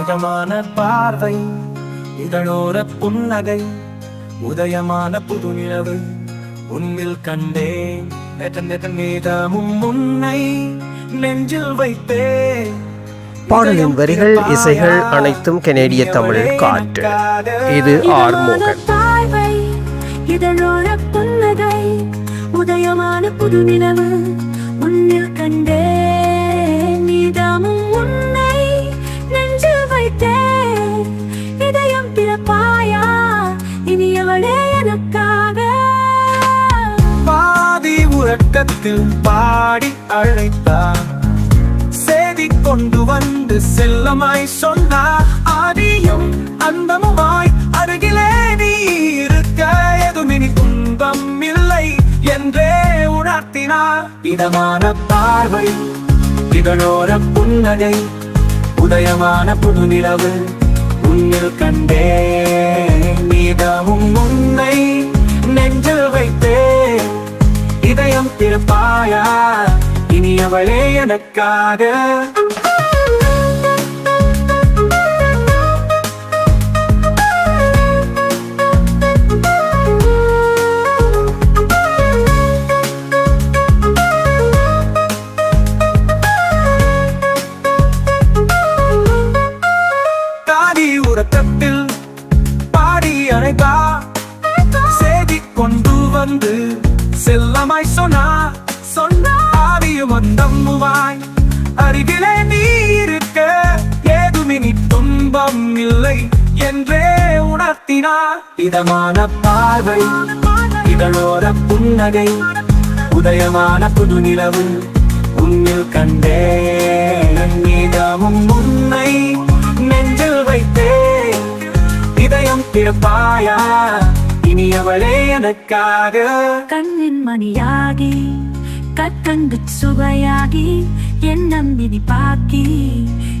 இதமான பார்வை இதழோர புன்னகை உதயமான புதுநிலவு உன்னில் கண்டேன் நீதமும் முன்னை நெஞ்சில் வைத்தேன் பாடலின் வரிகள் இசைகள் அனைத்தும் கனேடிய தமிழ் காற்று. இது ஆர் மோகன். இதழோர புன்னகை உதயமான புதுநிலவு உன்னில் கண்டே உறக்கத்தில் பாடி அழைத்தார். செய்தி கொண்டு வந்து செல்லமாய் சொன்னார். ஆதியும் அந்தமுமாய் அருகிலே நீ இருக்க எதுமினி துன்பம் இல்லை என்றே உணர்த்தினார். இதமான பார்வை இதழோர புன்னகை உதயமான புதுநிலவு உன்னில் கண்டே எனக்காக தாடி உறக்கத்தில் பாடி அழைத்தா செய்தி கொண்டு வந்து செல்லமாய் சொன்னா. சொன்னா. ஆவியும் வந்தம்முவாய். அருகிலே நீ இருக்க. ஏதுமினி துன்பம் இல்லை என்றே உணர்த்தினார். இதமான பார்வை இதழோர புன்னகை உதயமான புது நிலவு உன்னில் கண்டே நீதமும் உன்னை நெஞ்சில் வைத்தே இதயம் பிறப்பாயா? இனியவளே எனக்காக கண்ணின் மணியாகி கற்கண்டு சுவையாகி என் நம்பினி பாக்கி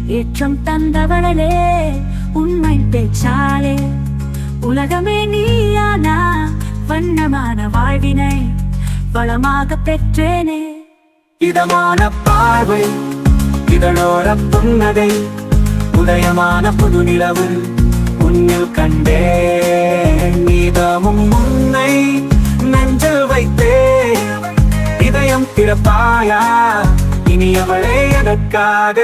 ஏற்றம் தந்தவளே உண்மை பேச்சாலே உலகமே நீயானா வண்ணமான வாழ்வினை வளமாக பெற்றேனே. இதமான பார்வை இதழோர புன்னகை உதயமான புது நிலவு உன்னில் கண்டே நீதமும் முன்னை இதயம் பிறப்பாயா இனியவளே எனக்காக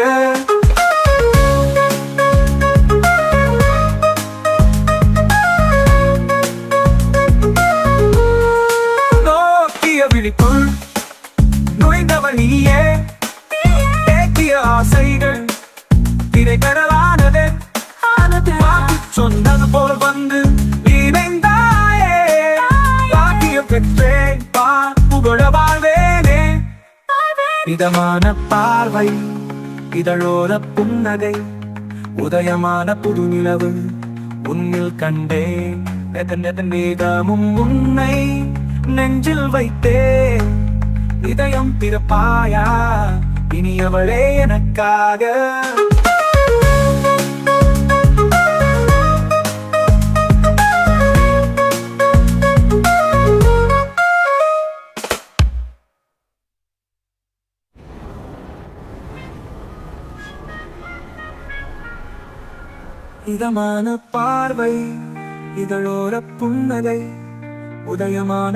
நோக்கிய விழிப்புள் நுழைந்தவள் நீயே. தேக்கிய ஆசைகள் திரை பெறலானது சொன்னது போல் வந்து இதமான பார்வை இதழோர புன்னகை உதயமான புதுநிலவு உன்னில் கண்டேன். எதன் நீதமும் உன்னை நெஞ்சில் வைத்தேன். இதயம் பிறப்பாயா இனியவளே எனக்காக. இதமான பார்வை இதழோர புன்னகை உதயமான